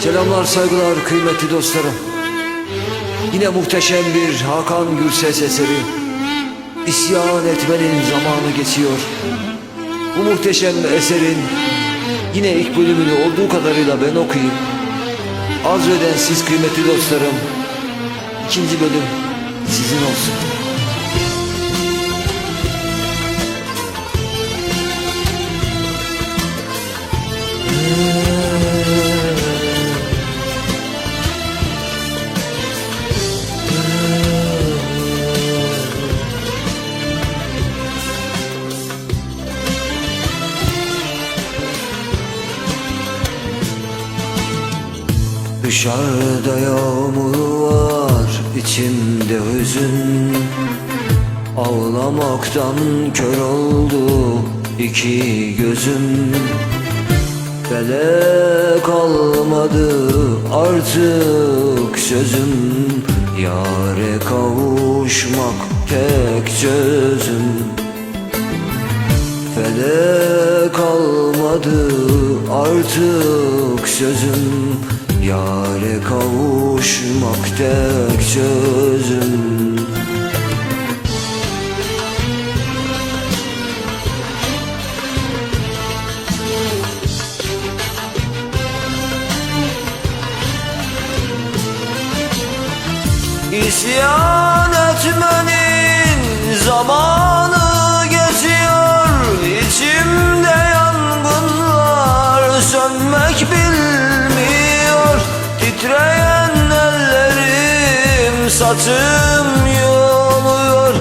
Selamlar saygılar kıymetli dostlarım. Yine muhteşem bir Hakan Gürses eseri İsyan etmenin zamanı geçiyor. Bu muhteşem eserin Yine ilk bölümünü olduğu kadarıyla ben okuyayım. Arzu eden siz kıymetli dostlarım İkinci bölüm sizin olsun Dışarıda yağmur var, içimde hüzün. Ağlamaktan kör oldu iki gözüm. Bele kalmadı artık sözüm. Yare kavuşmak tek çözüm Fele kalmadı artık sözüm Yare kavuşmak tek çözüm. İsyan etmenin zamanı saçım yoluyor.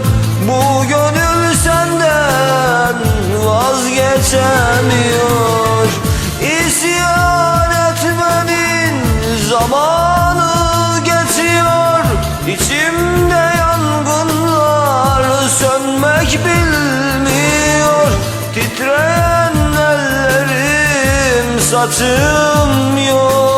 Bu gönül senden vazgeçemiyor. İsyan etmenin zamanı geçiyor. İçimde yangınlar sönmek bilmiyor. Titreyen ellerim saçım yok